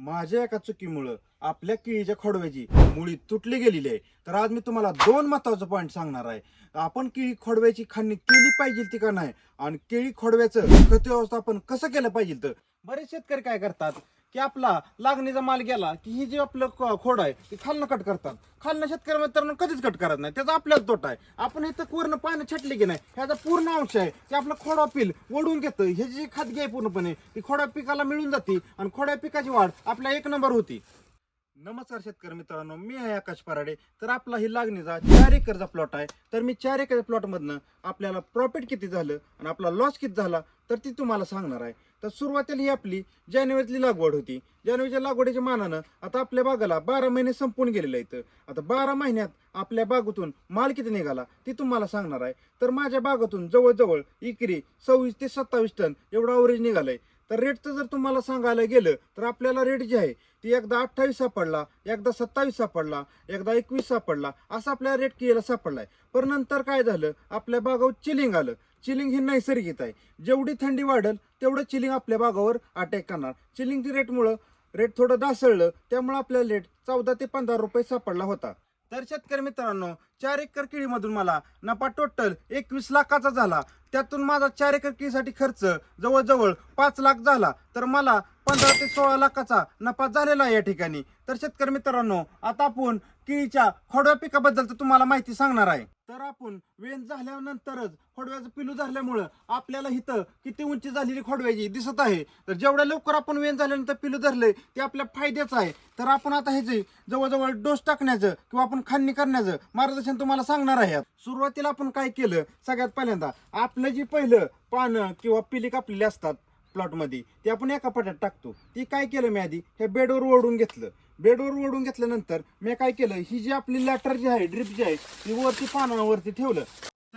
माझ्या एका चुकीमुळं आपल्या केळीच्या खोडव्याची मुळी तुटली गेलेली आहे. तर आज मी तुम्हाला दोन महत्वाचं पॉईंट सांगणार आहे. आपण केळी खोडव्याची खाणणी केली पाहिजे ती का नाही? आणि केळी खोडव्याचं खत व्यवस्थापन कसं केलं पाहिजे? तर बरेच शेतकरी काय करतात? की आपला लागणीचा माल गेला की ही जे आपलं ख- खोड आहे ती खालनं कट करतात. खालनं शेतकरी मित्रांनो कधीच कट करत नाही. त्याचा आपल्याला तोटा आहे. आपण इथं पूर्ण पाणी छटले की नाही ह्याचा पूर्ण अंश आहे ते आपलं खोडा पिल ओढून घेतं. हे जी खाद्य आहे पूर्णपणे ती खोड्या पिकाला मिळून जाते आणि खोड्या पिकाची वाढ आपल्या एक नंबर होती. नमस्कार शेतकरी मित्रांनो मी आहे आकाश पराडे. तर आपला ही लागणीचा चार एकरचा प्लॉट आहे. तर मी चार एकर प्लॉटमधनं आपल्याला प्रॉफिट किती झालं आणि आपला लॉस किती झाला तर ती तुम्हाला सांगणार आहे. तर सुरुवातीला ही आपली जानेवारीतली लागवड होती. जानेवारीच्या लागवडीच्या मानानं आता आपल्या बागाला बारा महिने संपून गेलेले आहेत. आता बारा महिन्यात आपल्या बागेतून माल किती निघाला ती तुम्हाला सांगणार आहे. तर माझ्या बागातून जवळजवळ इकरी सव्वीस ते सत्तावीस टन एवढा अवरेज निघालाय. तर रेटचं जर तुम्हाला सांगायला गेलं तर आपल्याला रेट जे आहे ती एकदा अठ्ठावीस सापडला एकदा सत्तावीस सापडला एकदा एकवीस सापडला असा आपल्याला रेट केला सापडलाय. पण नंतर काय झालं? आपल्या बागावर चिलिंग आलं. चिलिंग ही नैसर्गिक आहे. जेवढी थंडी वाढेल तेवढं चिलिंग आपल्या भागावर अटॅक करणार. चिलिंगच्या रेटमुळं रेट थोडं ढासळलं त्यामुळे आपल्याला रेट चौदा ते पंधरा रुपये सापडला होता. तर शेतकरी मित्रांनो चार एकर केळीमधून मला नफा टोटल एकवीस लाखाचा झाला. त्यातून माझा चार एकर केळीसाठी खर्च जवळजवळ पाच लाख झाला. तर मला पंधरा ते सोळा लाखाचा नफा झालेला आहे या ठिकाणी. तर शेतकरी मित्रांनो आता आपण केळीच्या खोडव्या पिकाबद्दल तर तुम्हाला माहिती सांगणार आहे. तर आपण वेन झाल्यानंतरच खोडव्याचं पिलू झाल्यामुळं आपल्याला इथं किती उंची झालेली खोडव्याची दिसत आहे. तर जेवढ्या लवकर आपण वेन झाल्यानंतर पिलू धरले ते आपल्या फायद्याचं आहे. तर आपण आता ह्याचे जवळजवळ डोस टाकण्याचं किंवा आपण खांडणी करण्याचं मार्गदर्शन तुम्हाला सांगणार आहे सुरुवातीला आपण काय केलं? सगळ्यात पहिल्यांदा आपलं जी पहिलं पानं किंवा पिली कापलेली असतात प्लॉटमध्ये ते आपण एका पट्यात टाकतो. ती काय केलं मी आधी? हे बेडवर ओढून घेतलं. बेडवर ओढून घेतल्यानंतर मी काय केलं? ही जी आपली लॅटर जी आहे ड्रिप जी आहे ती वरती पानावरती ठेवलं.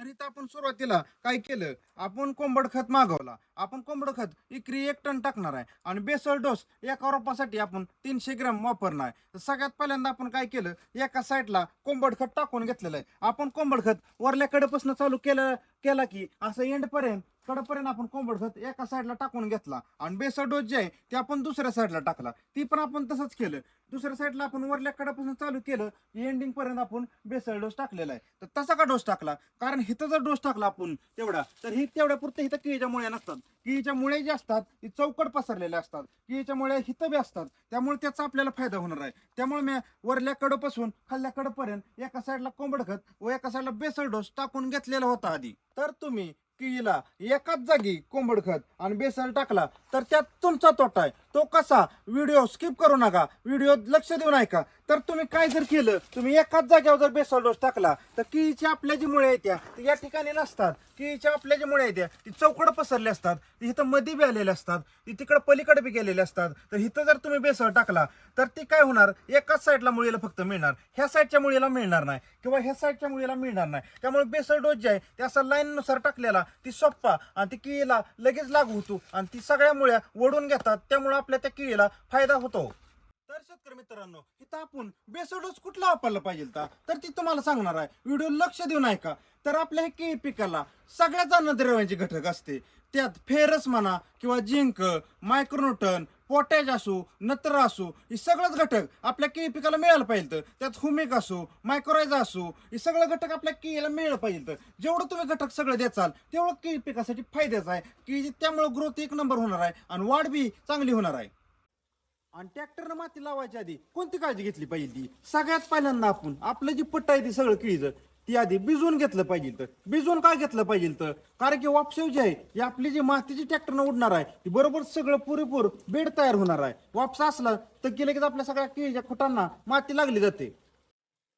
तर इथं आपण सुरुवातीला काय केलं? आपण कोंबड खत मागवला. आपण कोंबड खत इकरी एक टन टाकणार आहे आणि बेसल डोस एका रोपासाठी आपण तीनशे ग्रॅम वापरणार आहे. तर सगळ्यात पहिल्यांदा आपण काय केलं? एका साईडला कोंबड खत टाकून घेतलेलं आहे. आपण कोंबड खत वरल्याकडेपासून चालू केलं केला की असं एंडपर्यंत कडपर्यंत आपण कोंबड खत एका साईडला टाकून घेतला आणि बेसल डोस जे आहे ते आपण दुसऱ्या साईडला टाकला. ती पण आपण तसंच केलं. दुसऱ्या साईडला आपण वरल्या कडापासून चालू केलं एंडिंग पर्यंत आपण बेसळ डोस टाकलेला आहे. तर तसा का डोस टाकला? कारण हिथं जर डोस टाकला आपण तेवढा तर ही तेवढ्या पुरते हिथं केळीच्या मुळ्या नसतात. किळीच्या मुळे जे असतात ते चौकट पसरलेल्या असतात. किळीच्या मुळे हिथं बी असतात. त्यामुळे त्याचा आपल्याला फायदा होणार आहे. त्यामुळे मी वरल्या कडपासून खाल्ल्या कडपर्यंत एका साईडला कोंबड खत व एका साईडला बेसळ डोस टाकून घेतलेला होता आधी. तर तुम्ही केळीला एकाच जागी कोंबड खत आणि बेसल टाकला तर त्यात तुमचा तोटा आहे. तो कसा? व्हिडिओ स्किप करू नका. व्हिडिओ लक्ष देऊन ऐका. तर तुम्ही काय जर केलं तुम्ही एकाच जागेवर जर बेसल डोस टाकला तर केळीच्या आपल्या जी मुळे येत्या ती या ठिकाणी नसतात. किळीच्या आपल्या जी मुळे येत्या ती चौकड पसरले असतात. ती इथं मध्ये बी आलेले असतात. ती तिकडे पलीकडे बी गेलेले असतात. तर इथं जर तुम्ही बेसळ टाकला तर ती काय होणार? एकाच साईडला मुळीला फक्त मिळणार. ह्या साईडच्या मुळीला मिळणार नाही. किंवा ह्या साईडच्या मुळीला मिळणार नाही. त्यामुळे बेसळ डोस जे आहे ते असा लाईननुसार टाकलेला ती सोप्पा आणि ती किळीला लगेच लागू होतो. आणि ती सगळ्या मुळ्या ओढून घेतात. त्यामुळे आपल्या त्या केळीला फायदा होतो. तर शेतकरी मित्रांनो इथं आपण बेसोडोस कुठला वापरला पाहिजे तर ती तुम्हाला सांगणार आहे. व्हिडिओ लक्ष देऊन ऐका. तर आपल्या हे केळी पिकाला सगळ्याच अन्नद्रव्यांचे घटक असते. त्यात फेरस म्हणा किंवा जिंक मायक्रोन्यूटन पोटॅश असो नत्र असो हे सगळंच घटक आपल्या केळी पिकाला मिळायला पाहिजे तर. त्यात हुमिक असो मायक्रोरायझा असो हे सगळं घटक आपल्या केळीला मिळायला पाहिजे तर. जेवढं तुम्ही घटक सगळं देचाल तेवढं केळी पिकासाठी फायद्याचं आहे की त्यामुळे ग्रोथ एक नंबर होणार आहे आणि वाढ बी चांगली होणार आहे आणि ट्रॅक्टरनं माती लावायच्या आधी कोणती काळजी घेतली पाहिजे ती सगळ्यात पहिल्यांदा आपण आपलं जी पट्ट आहे ती सगळं केळीचं ती आधी भिजवून घेतलं पाहिजे तर. भिजवून काय घेतलं पाहिजे तर? कारण की वापसेव जी आहे ही आपली जी मातीची ट्रॅक्टरनं उडणार आहे ती बरोबर सगळं पुरेपूर बेड तयार होणार आहे. वापसा असला तर गेलं की आपल्या सगळ्या केळीच्या खोटांना माती लागली जाते.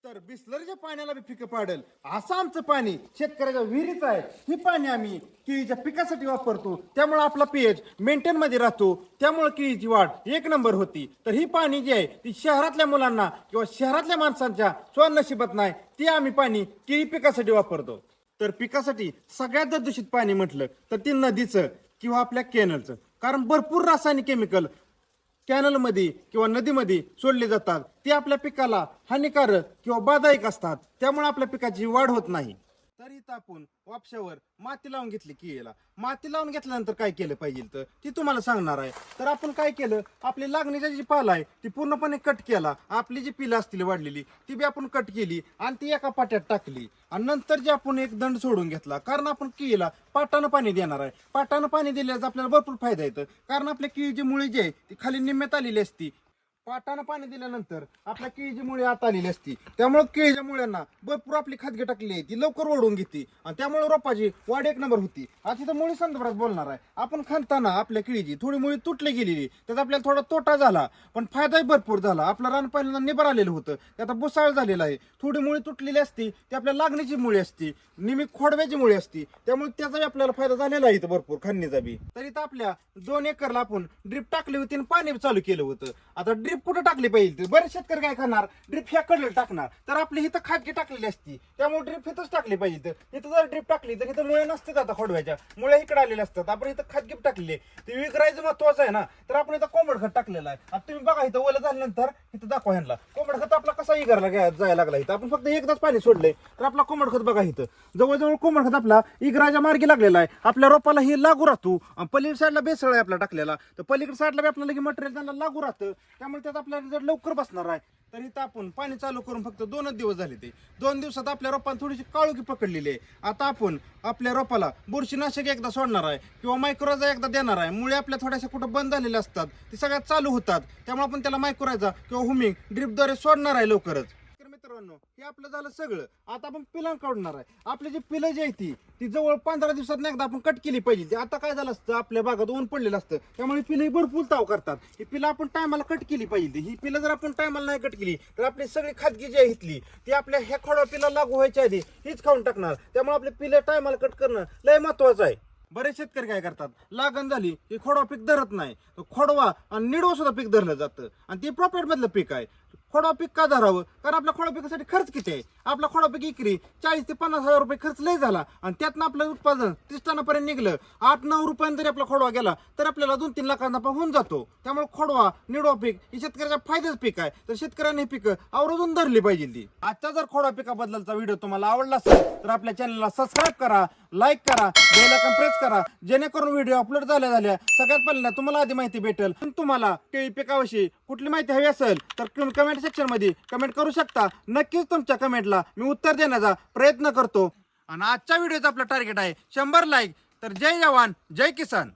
तर बिस्लरीच्या पाण्याला बी पिकं पाडेल असं आमचं पाणी शेतकऱ्याच्या विहिरीच आहे. ही पाणी आम्ही केळीच्या पिकासाठी वापरतो. त्यामुळे आपला पीएच मेंटेन मध्ये राहतो. त्यामुळे केळीची वाढ एक नंबर होती. तर ही पाणी जी आहे ती शहरातल्या मुलांना किंवा शहरातल्या माणसांच्या स्वनशिबात नाही ती आम्ही पाणी केळी पिकासाठी वापरतो. तर पिकासाठी सगळ्यात जर दूषित पाणी म्हटलं तर ते नदीचं किंवा आपल्या कॅनलचं कारण भरपूर रासायनिक केमिकल कॅनलमध्ये किंवा नदीमध्ये सोडले जातात. ते आपल्या पिकाला हानिकारक किंवा बाधायक असतात. त्यामुळे आपल्या पिकाची वाढ होत नाही. तर आपण वापशावर माती लावून घेतली केळीला माती लावून घेतल्यानंतर काय केलं पाहिजे तर ती तुम्हाला सांगणार आहे. तर आपण काय केलं? आपली लागणीची जी पाल आहे ती पूर्णपणे कट केला. आपली जी पिलं असतील वाढलेली ती बी आपण कट केली आणि ती एका पाट्यात टाकली. आणि नंतर जे आपण एक दंड सोडून घेतला कारण आपण केळीला पाटानं पाणी देणार आहे. पाटानं पाणी दिल्याचा आपल्याला भरपूर फायदा येतो कारण आपल्या केळीची मुळी जी आहे ती खाली निम्म्यात आलेली असती. पाटानं पाणी दिल्यानंतर आपल्या केळीची मुळी आत आलेली असती. त्यामुळे केळीच्या मुळ्यांना भरपूर आपली खादगी टाकली आहे. ती लवकर ओढून घेते. आणि त्यामुळे रोपाची वाढ एक नंबर होती. आता इथं मुळी संदर्भात बोलणार आहे. आपण खांदताना आपल्या केळीची थोडी मुळी तुटली गेलेली त्याचा आपल्याला थोडा तोटा झाला. पण फायदाही भरपूर झाला. आपलं रान पहिल्यांदा निबर आलेलं होतं. ते आता बुसाळ झालेला आहे. थोडी मुळी तुटलेली असती. ती आपल्या लागणीची मुळी असती. निमी खोडव्याची मुळी असती. त्यामुळे त्याचाही आपल्याला फायदा झालेला आहे इथं भरपूर खांदणीचा बी. तर इथं आपल्या दोन एकरला आपण ड्रिप टाकली होती आणि पाणी चालू केलं होतं. आता ड्रिप कुठं टाकली पाहिजे बरेच शेतकरी काय करणार? ड्रिप ह्या कडले टाकणार. तर आपली इथं खाजगी टाकलेली असती. त्यामुळे ड्रिप इथंच टाकली पाहिजे तर इथं जर ड्रिप टाकली तर इथं मुळे नसतात आता खोडव्याच्या. मुळे इकडे आलेल्या असतात. आपण इथं खाजगी टाकलेली ते विक्रायचं महत्वाचं आहे ना. तर आपण इथं कोंबड खत टाकलेलं आहे. आता तुम्ही बघा इथं ओलं झाल्यानंतर इथं दाखवा ह्यांना. कोंबड खत आपला कसा इगरला गे- जायला लागला इथं. आपण फक्त एकदाच पाणी सोडलंय. तर आपला कोंबड खत बघा इथं. जवळजवळ कोंबड खत आपला इगराच्या मार्गी लागलेला आहे. आपल्या रोपाला हे लागू राहतो. आणि पलीकडे साईडला बेसळ आहे आपला टाकलेला. तर पलीकडे साईडला बी आपल्याला मटेरियल त्यांना लागू राहतं. त्यामुळे त्यात आपल्याला जर लवकर बसणार आहे तर इथं आपण पाणी चालू करून फक्त दोनच दिवस झाले ते. दोन दिवसात आपल्या रोपाला थोडीशी काळुकी पकडलेली आहे. आता आपण आपल्या रोपाला बुरशीनाशक एकदा सोडणार आहे किंवा मायक्रोजा एकदा देणार आहे. मुळे आपल्या थोड्याशा कुठं बंद झालेल्या असतात ते सगळ्यात चालू होतात. त्यामुळे आपण त्याला मायक्रोजा किंवा हुमिंग ड्रिपद्वारे सोडणार आहे लवकरच. मित्रांनो हे आपलं झालं सगळं. आता आपण पिलं काढणार आहे. आपली जी पिलं जी आहे ती ती जवळ पंधरा दिवसात एकदा आपण कट केली पाहिजे. ती आता काय झालं असतं आपल्या भागात ऊन पडलेलं असतं. त्यामुळे पिलं ही भरपूर ताव करतात. ही पिलं आपण टायमाला कट केली पाहिजे. ही पिलं जर आपण टायमाला नाही कट केली तर आपली सगळी खाजगी जी आहे इथली ती आपल्या ह्या खोडा पिला लागू व्हायच्या आधी हीच खाऊन टाकणार. त्यामुळे आपले पिलं टायमाला कट करणं लय महत्वाचं आहे. बरेच शेतकरी काय करतात? लागण झाली की खोडवा पीक धरत नाही. तर खोडवा आणि निडवा सुद्धा पीक धरलं जातं. आणि ते प्रॉफिट मधलं पीक आहे. खोडवा पीक का धरावं? कारण आपल्या खोडा पिकासाठी खर्च किती आहे? आपला खोडा पीक इकरी चाळीस ते पन्नास हजार रुपये खर्च लय झाला. आणि त्यातनं आपलं उत्पादन तीस टनापर्यंत निघलं. आठ नऊ रुपयांनी जरी आपला खोडवा गेला तर आपल्याला दोन तीन लाखांना नफा होऊन जातो. त्यामुळे खोडवा निडवा पीक ही शेतकऱ्याच्या फायद्याचं पीक आहे. तर शेतकऱ्यांनी हे पिकं आवरजून धरली पाहिजे ती. आजचा जर खोडा पिकाबद्दलचा व्हिडिओ तुम्हाला आवडला असेल तर आपल्या चॅनलला सबस्क्राईब करा लाईक करा बेल आयकॉन प्रेस करा. जेणेकरून व्हिडिओ अपलोड झाल्या झाल्या सगळ्यात पहिल्यांदा तुम्हाला आधी माहिती भेटेल. पण तुम्हाला केळी पिकाविषयी कुठली माहिती हवी असेल तर कमेंट सेक्शनमध्ये कमेंट करू शकता. नक्कीच तुमच्या कमेंटला मी उत्तर देण्याचा प्रयत्न करतो. आणि आजच्या व्हिडिओचं आपलं टार्गेट आहे शंभर लाईक तर जय जवान जय किसान.